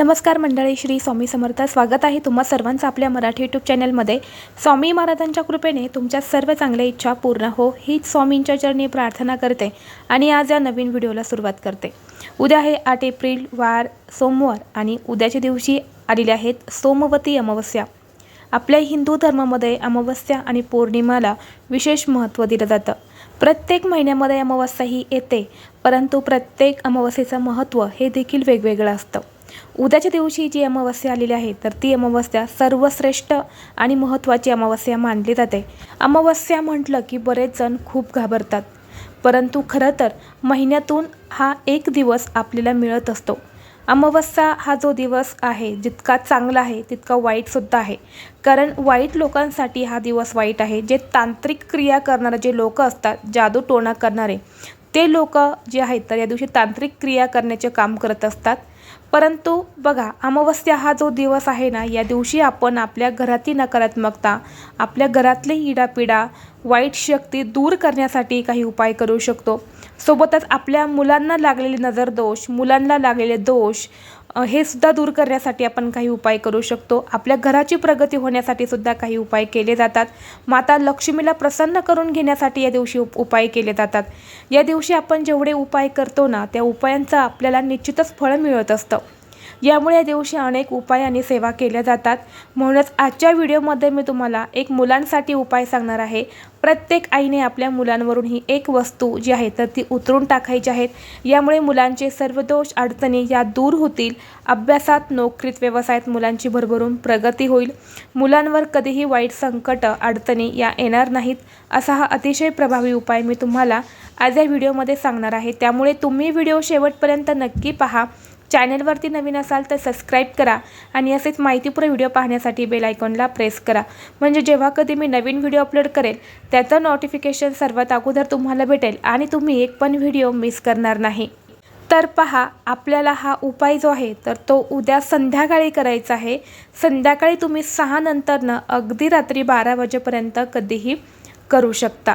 नमस्कार मंडळी श्री स्वामी समर्थ. स्वागत आहे तुम्हा सर्वांचं आपल्या मराठी यूट्यूब चॅनलमध्ये स्वामी महाराजांच्या कृपेने तुमच्या सर्व चांगल्या इच्छा पूर्ण हो हीच स्वामींच्या चरणी प्रार्थना करते आणि आज या नवीन व्हिडिओला सुरुवात करते. उद्या आहे आठ एप्रिल वार सोमवार आणि उद्याच्या दिवशी आलेले आहेत सोमवती अमावस्या. आपल्या हिंदू धर्मामध्ये अमावस्या आणि पौर्णिमाला विशेष महत्त्व दिलं जातं. प्रत्येक महिन्यामध्ये अमावस्या ही येते परंतु प्रत्येक अमावस्येचं महत्त्व हे देखील वेगवेगळं असतं. उद्याच्या दिवशी जी अमावस्या आलेली आहे तर ती अमावस्या सर्वश्रेष्ठ आणि महत्त्वाची अमावस्या मानली जाते. अमावस्या म्हटलं की बरेच जण खूप घाबरतात. परंतु खरं तर महिन्यातून हा एक दिवस आपल्याला मिळत असतो. अमावस्या हा जो दिवस आहे जितका चांगला आहे तितका वाईटसुद्धा आहे. कारण वाईट लोकांसाठी हा दिवस वाईट आहे. जे तांत्रिक क्रिया करणारे जे लोक असतात जादू टोणा करणारे ते लोक जे आहेत तर या दिवशी तांत्रिक क्रिया करण्याचे काम करत असतात. परंतु बघा अमावस्या हा जो दिवस आहे ना या दिवशी आपण आपल्या घरातील नकारात्मकता आपल्या घरातली इडापिडा वाईट शक्ती दूर करण्यासाठी काही उपाय करू शकतो. सोबतच आपल्या मुलांना लागलेले नजरदोष मुलांना लागलेले दोष हे सुद्धा दूर करण्यासाठी आपण काही उपाय करू शकतो. आपल्या घराची प्रगती होण्यासाठी सुद्धा काही उपाय केले जातात. माता लक्ष्मीला प्रसन्न करून घेण्यासाठी या दिवशी उप उपाय केले जातात. या दिवशी आपण जेवढे उपाय करतो ना त्या उपायांचं आपल्याला निश्चितच फळ मिळत. असतं. यामुळे या दिवशी अनेक उपाय आणि सेवा केल्या जातात. म्हणूनच आजच्या व्हिडिओमध्ये मी तुम्हाला एक मुलांसाठी उपाय सांगणार आहे. प्रत्येक आईने आपल्या मुलांवरून ही एक वस्तू जी आहे तर ती उतरून टाकायची आहेत यामुळे मुलांचे सर्व दोष अडचणी या दूर होतील. अभ्यासात नोकरीत व्यवसायात मुलांची भरभरून प्रगती होईल. मुलांवर कधीही वाईट संकट अडचणी या येणार नाहीत असा हा अतिशय प्रभावी उपाय मी तुम्हाला आज या व्हिडिओमध्ये सांगणार आहे. त्यामुळे तुम्ही व्हिडिओ शेवटपर्यंत नक्की पहा. चॅनलवरती नवीन असाल तर सबस्क्राईब करा आणि असेच माहितीपूर्ण व्हिडिओ पाहण्यासाठी बेल आयकॉनला प्रेस करा. म्हणजे जेव्हा कधी मी नवीन व्हिडिओ अपलोड करेल त्याचं नोटिफिकेशन सर्वात अगोदर तुम्हाला भेटेल आणि तुम्ही एक पण व्हिडिओ मिस करणार नाही. तर पहा आपल्याला हा उपाय जो आहे तर तो उद्या संध्याकाळी करायचा आहे. संध्याकाळी तुम्ही सहा नंतरनं अगदी रात्री बारा वाजेपर्यंत कधीही करू शकता.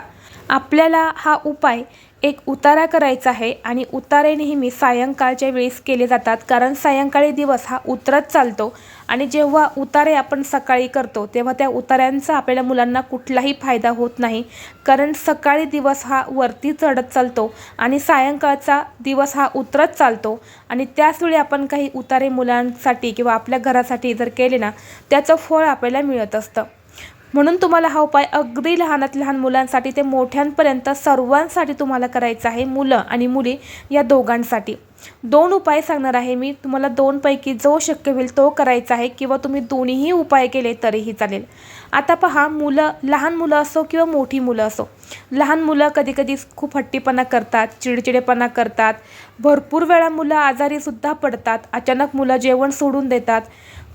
आपल्याला हा उपाय एक उतारा करायचा आहे आणि उतारे नेहमी सायंकाळच्या वेळेस केले जातात कारण सायंकाळी दिवस हा उतरत चालतो आणि जेव्हा उतारे आपण सकाळी करतो तेव्हा त्या उतार्यांचा आपल्या मुलांना कुठलाही फायदा होत नाही कारण सकाळी दिवस हा वरती चढत चालतो आणि सायंकाळचा दिवस हा उतरत चालतो. आणि त्याचवेळी आपण काही उतारे मुलांसाठी किंवा आपल्या घरासाठी जर केले ना त्याचं फळ आपल्याला मिळत असतं. म्हणून तुम्हाला हा उपाय अगदी लहानात लहान मुलांसाठी ते मोठ्यांपर्यंत सर्वांसाठी तुम्हाला करायचा आहे मुलं आणि मुली या दोघांसाठी. दोन उपाय सांगणार आहे मी. तुम्हाला दोनपैकी जो शक्य होईल तो करायचा आहे किंवा तुम्ही दोन्हीही उपाय केले तरीही चालेल. आता पहा मुलं लहान मुलं असो किंवा मोठी मुलं असो. लहान मुलं कधीकधी खूप हट्टीपणा करतात चिडचिडेपणा करतात. भरपूर वेळा मुलं आजारीसुद्धा पडतात. अचानक मुलं जेवण सोडून देतात.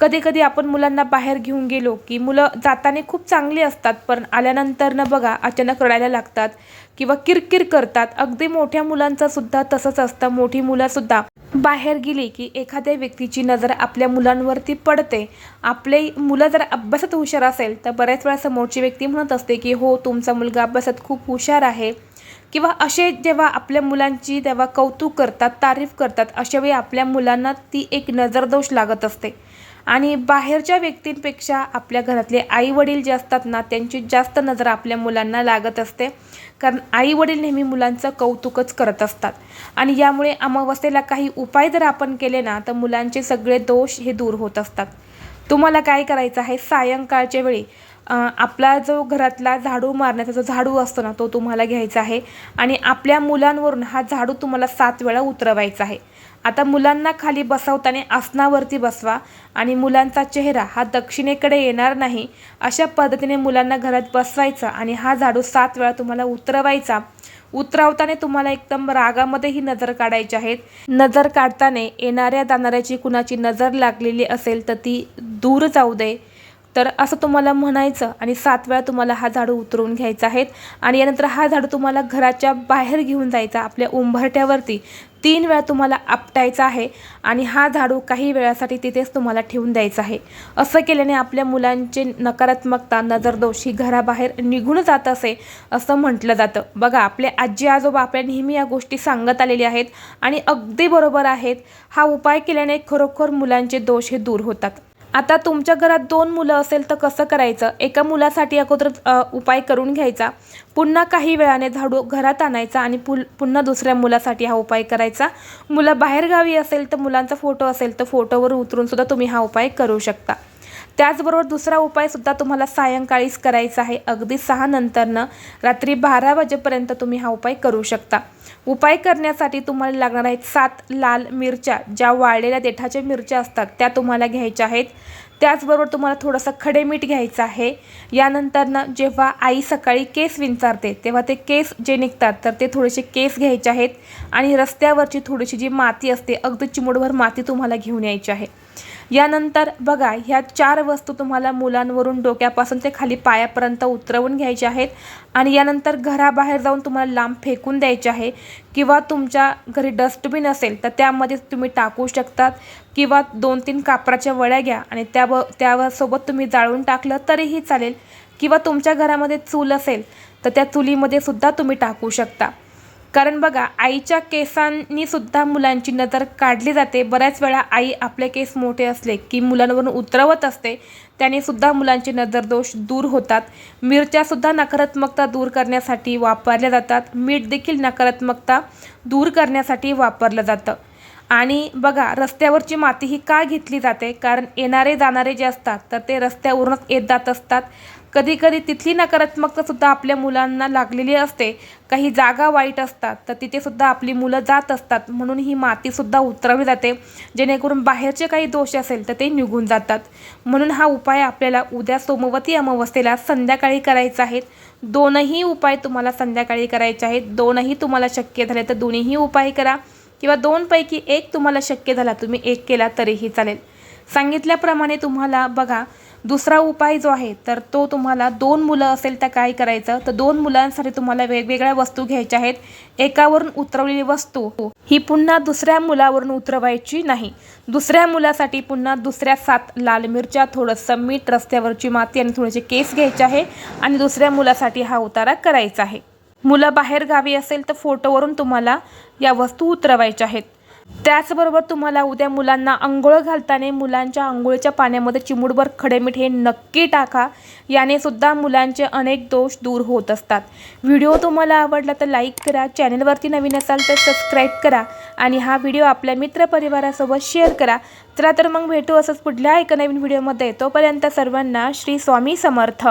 कधी कधी आपण मुलांना बाहेर घेऊन गेलो की मुलं जाताना खूप चांगली असतात पण आल्यानंतर न बघा अचानक रडायला लागतात किंवा किरकिर करतात. अगदी मोठ्या मुलांचं सुद्धा तसंच असतं. मोठी मुलंसुद्धा बाहेर गेली की एखाद्या व्यक्तीची नजर आपल्या मुलांवरती पडते. आपले मुलं जर अभ्यासात हुशार असेल तर बऱ्याच वेळा समोरची व्यक्ती म्हणत असते की हो तुमचा मुलगा अभ्यासात खूप हुशार आहे. किंवा असे जेव्हा आपल्या मुलांची तेव्हा कौतुक करतात तारीफ करतात अशावेळी आपल्या मुलांना ती एक नजरदोष लागत असते. आणि बाहेरच्या व्यक्तींपेक्षा आपल्या घरातले आई वडील जे असतात ना त्यांची जास्त नजर आपल्या मुलांना लागत असते. कारण आई वडील नेहमी मुलांचं कौतुकच करत असतात. आणि यामुळे अमावस्येला काही उपाय जर आपण केले ना तर मुलांचे सगळे दोष हे दूर होत असतात. तुम्हाला काय करायचं आहे? सायंकाळच्या वेळी आपला जो घरातला झाडू मारण्याचा जो झाडू असतो ना तो तुम्हाला घ्यायचा आहे. आणि आपल्या मुलांवरून हा झाडू तुम्हाला सात वेळा उतरवायचा आहे. आता मुलांना खाली बसवताना आसनावरती बसवा आणि मुलांचा चेहरा हा दक्षिणेकडे येणार नाही अशा पद्धतीने मुलांना घरात बसवायचा आणि हा झाडू सात वेळा तुम्हाला उतरवायचा. उतरवताना तुम्हाला एकदम रागामध्ये ही नजर काढायची आहेत. नजर काढताना येणाऱ्या जाणाऱ्याची कुणाची नजर लागलेली असेल तर ती दूर जाऊ दे. तर असं तुम्हाला म्हणायचं आणि सात वेळा तुम्हाला हा झाडू उतरवून घ्यायचा आहे. आणि यानंतर हा झाडू तुम्हाला घराच्या बाहेर घेऊन जायचा आपल्या उंबरट्यावरती तीन वेळा तुम्हाला आपटायचा आहे आणि हा झाडू काही वेळासाठी तिथेच तुम्हाला ठेवून द्यायचा आहे. असं केल्याने आपल्या मुलांचे नकारात्मकता नजरदोष ही घराबाहेर निघून जात असे असं म्हटलं जातं. बघा आपले आजी आजोबा आपल्या नेहमी या गोष्टी सांगत आलेल्या आहेत आणि अगदी बरोबर आहेत. हा उपाय केल्याने खरोखर मुलांचे दोष हे दूर होतात. आता तुमच्या घरात दोन मुलं असेल तर कसं करायचं? एका मुलासाठी अगोदर उपाय करून घ्यायचा. पुन्हा काही वेळाने झाडू घरात आणायचा आणि पुल पुन्हा दुसऱ्या मुलासाठी हा उपाय करायचा. मुलं बाहेरगावी असेल तर मुलांचा फोटो असेल तर फोटोवर उतरून सुद्धा तुम्ही हा उपाय करू शकता. त्याचबरोबर दुसरा उपायसुद्धा तुम्हाला सायंकाळीच करायचा आहे. अगदी सहा नंतरनं रात्री बारा वाजेपर्यंत तुम्ही हा उपाय करू शकता. उपाय करण्यासाठी तुम्हाला लागणार आहेत सात लाल मिरच्या. ज्या वाळलेल्या देठाच्या मिरच्या असतात त्या तुम्हाला घ्यायच्या आहेत. त्याचबरोबर तुम्हाला थोडंसं खडे मीठ घ्यायचं आहे. यानंतरनं जेव्हा आई सकाळी केस विंचारते तेव्हा ते केस जे निघतात तर ते थोडेसे केस घ्यायचे आहेत. आणि रस्त्यावरची थोडीशी जी माती असते अगदी चिमुडभर माती तुम्हाला घेऊन यायची आहे. यानंतर बघा ह्या चार वस्तू तुम्हाला मुलांवरून डोक्यापासून ते खाली पायापर्यंत उतरवून घ्यायच्या आहेत आणि यानंतर घराबाहेर जाऊन तुम्हाला लांब फेकून द्यायचे आहे किंवा तुमच्या घरी डस्टबिन असेल तर त्यामध्ये तुम्ही टाकू शकतात किंवा दोन तीन कापराच्या वड्या घ्या आणि त्या त्यावर सोबत तुम्ही जाळून टाकलं तरीही चालेल किंवा तुमच्या घरामध्ये चूल असेल तर त्या चुलीमध्ये सुद्धा तुम्ही टाकू शकता. कारण बघा आईच्या केसांनी सुद्धा मुलांची नजर काढली जाते. बऱ्याच वेळा आई आपले केस मोठे असले की मुलांवरून उतरवत असते. त्याने सुद्धा मुलांचे नजरदोष दूर होतात. मिरच्यासुद्धा नकारात्मकता दूर करण्यासाठी वापरल्या जातात. मीठ देखील नकारात्मकता दूर करण्यासाठी वापरलं जातं. आणि बघा रस्त्यावरची माती ही का घेतली जाते? कारण येणारे जाणारे जे असतात तर ते रस्त्यावरूनच येत जात असतात. कधीकधी तिथली नकारात्मकता सुद्धा आपल्या मुलांना लागलेली असते. काही जागा वाईट असतात तर तिथे सुद्धा आपली मुलं जात असतात. म्हणून ही मातीसुद्धा उतरवली जाते. जेणेकरून बाहेरचे काही दोष असेल तर ते निघून जातात. म्हणून हा उपाय आपल्याला उद्या सोमवती अमावस्येला संध्याकाळी करायचा आहे. दोनही उपाय तुम्हाला संध्याकाळी करायचे आहेत. दोनही तुम्हाला शक्य झाले तर दोन्हीही उपाय करा. किंवा दोनपैकी एक तुम्हाला शक्य झाला तुम्ही एक केला तरीही चालेल. सांगितल्याप्रमाणे तुम्हाला बघा दुसरा उपाय जो आहे तर तो तुम्हाला दोन मुलं असेल तर काय करायचं? तर दोन मुलांसाठी तुम्हाला वेगवेगळ्या वस्तू घ्यायच्या आहेत. एकावरून उतरवलेली वस्तू ही पुन्हा दुसऱ्या मुलावरून उतरवायची नाही. दुसऱ्या मुलासाठी पुन्हा दुसऱ्या सात लाल मिरच्या थोडंसं मीठ रस्त्यावरची माती आणि थोडेसे केस घ्यायचे आहे आणि दुसऱ्या मुलासाठी हा उतारा करायचा आहे. मुलं बाहेर गावी असेल तर फोटोवरून तुम्हाला या वस्तू उतरवायच्या आहेत. त्याचबरोबर तुम्हाला उद्या मुलांना आंघोळ घालताना मुलांच्या आंघोळीच्या पाण्यामध्ये चिमुडभर खडेमीठ हे नक्की टाका. याने सुद्धा मुलांचे अनेक दोष दूर होत असतात. व्हिडिओ तुम्हाला आवडला तर लाईक करा चॅनलवरती नवीन असाल तर सबस्क्राईब करा आणि हा व्हिडिओ आपल्या मित्रपरिवारासोबत शेअर करा. चला तर मग भेटू असंच पुढल्या एका नवीन व्हिडिओमध्ये. तोपर्यंत सर्वांना श्री स्वामी समर्थ.